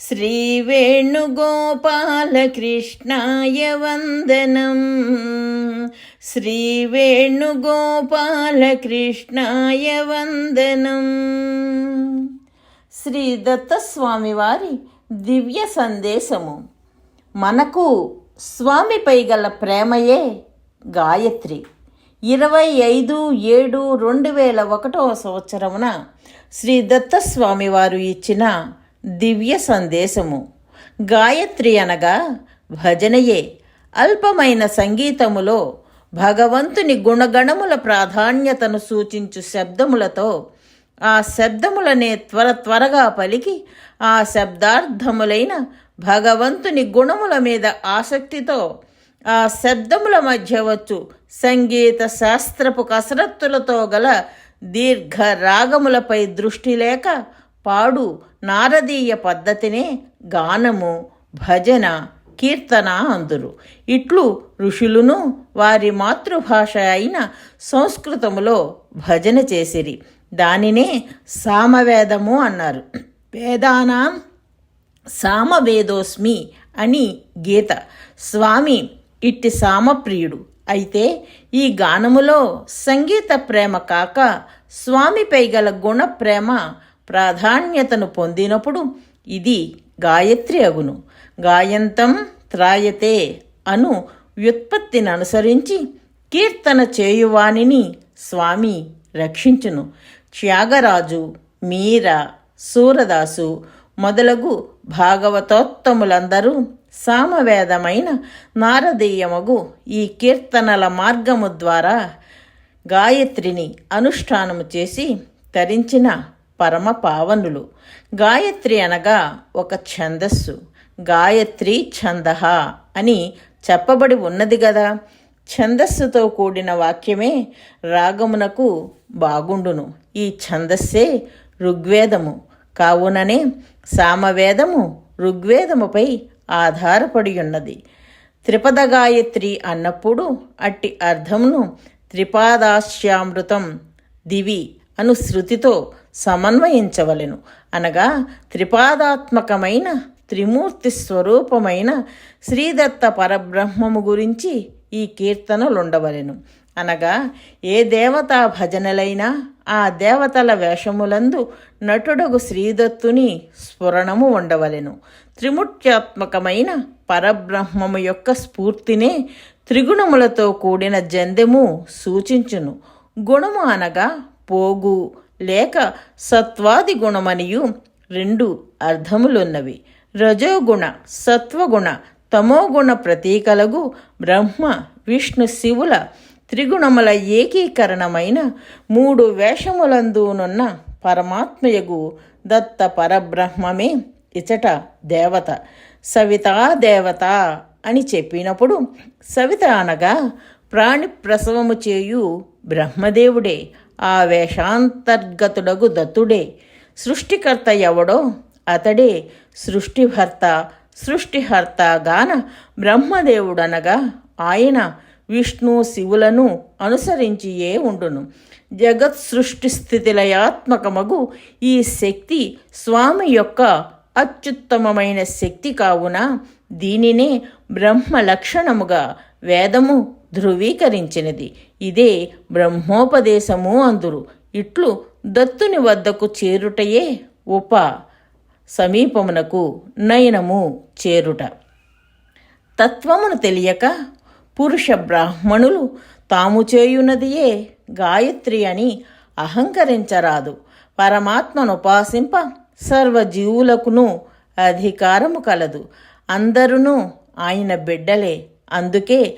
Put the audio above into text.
श्रीवेणुगोपालकृष्णाय वन्दनम् శ్రీవేణుగోపాలకృష్ణాయ వందనం శ్రీ దత్తస్వామి వారి దివ్య సందేశము మనకు స్వామిపై గల ప్రేమయే గాయత్రి ఇరవై ఐదు ఏడు రెండు వేల ఒకటవ సంవత్సరమున శ్రీ దత్తస్వామి వారు ఇచ్చిన దివ్య సందేశము. గాయత్రి అనగా భజనయే. అల్పమైన సంగీతములో భగవంతుని గుణగణముల ప్రాధాన్యతను సూచించు శబ్దములతో ఆ శబ్దములనే త్వర త్వరగా పలికి ఆ శబ్దార్థములైన భగవంతుని గుణముల మీద ఆసక్తితో ఆ శబ్దముల మధ్య వచ్చు సంగీత శాస్త్రపు కసరత్తులతో గల దీర్ఘ రాగములపై దృష్టి లేక పాడు నారదీయ పద్ధతినే గానము భజన కీర్తన అందురు. ఇట్లు ఋషులును వారి మాతృభాష అయిన సంస్కృతములో భజన చేసిరి. దానినే సామవేదము అన్నారు. వేదానాం సామవేదోస్మి అని గీత. స్వామి ఇట్టి సామప్రియుడు. అయితే ఈ గానములో సంగీత ప్రేమ కాక స్వామిపై గల గుణ ప్రేమ ప్రాధాన్యతను పొందినప్పుడు ఇది గాయత్రి అగును. గాయంతం త్రాయతే అను వ్యుత్పత్తిని అనుసరించి కీర్తన చేయువానిని స్వామి రక్షించును. త్యాగరాజు మీర సూరదాసు మొదలగు భాగవతోత్తములందరూ సామవేదమైన నారదీయమగు ఈ కీర్తనల మార్గము ద్వారా గాయత్రిని అనుష్ఠానము చేసి తరించిన పరమ పావనులు. గాయత్రి అనగా ఒక ఛందస్సు. గాయత్రి ఛందహ అని చెప్పబడి ఉన్నది కదా ఛందస్సుతో కూడిన వాక్యమే రాగమునకు బాగుండును. ఈ ఛందస్సే ఋగ్వేదము. కావుననే సామవేదము ఋగ్వేదముపై ఆధారపడి ఉన్నది త్రిపద గాయత్రి అన్నప్పుడు అట్టి అర్థమును త్రిపాదాశ్యామృతం దివి అను శృతితో సమన్వయించవలెను. అనగా త్రిపాదాత్మకమైన త్రిమూర్తి స్వరూపమైన శ్రీదత్త పరబ్రహ్మము గురించి ఈ కీర్తనలుండవలెను. అనగా ఏ దేవతా భజనలైనా ఆ దేవతల వేషములందు నటుడగు శ్రీదత్తుని స్ఫురణము ఉండవలెను. త్రిముఖ్యాత్మకమైన పరబ్రహ్మము యొక్క స్ఫూర్తినే త్రిగుణములతో కూడిన జందెము సూచించును. గుణము అనగా పోగు లేక సత్వాది గుణమనియు రెండు అర్థములున్నవి. రజోగుణ సత్వగుణ తమోగుణ ప్రతీకలగు బ్రహ్మ విష్ణు శివుల త్రిగుణముల ఏకీకరణమైన మూడు వేషములందునున్న పరమాత్మయగు దత్త పరబ్రహ్మమే ఇచట దేవత. సవితా దేవత అని చెప్పినప్పుడు సవిత అనగా ప్రాణి ప్రసవము చేయు బ్రహ్మదేవుడే ఆ వేషాంతర్గతుడగు దత్తుడే. సృష్టికర్త ఎవడో అతడే. సృష్టిభర్త సృష్టిహర్త గాన బ్రహ్మదేవుడనగా ఆయన విష్ణు శివులను అనుసరించియే ఉండును. జగత్ సృష్టి స్థితిలయాత్మకమగు ఈ శక్తి స్వామి యొక్క అత్యుత్తమమైన శక్తి కావున దీనినే బ్రహ్మ లక్షణముగా వేదము ధృవీకరించినది. ఇదే బ్రహ్మోపదేశము అందురు. ఇట్లు దత్తుని వద్దకు చేరుటయే ఉప సమీపమునకు నయనము చేరుట. తత్వమును తెలియక పురుష బ్రాహ్మణులు తాము చేయున్నదియే గాయత్రి అని అహంకరించరాదు. పరమాత్మను ఉపాసింప సర్వజీవులకును అధికారము కలదు. అందరును ఆయన బిడ్డలే. అందుకే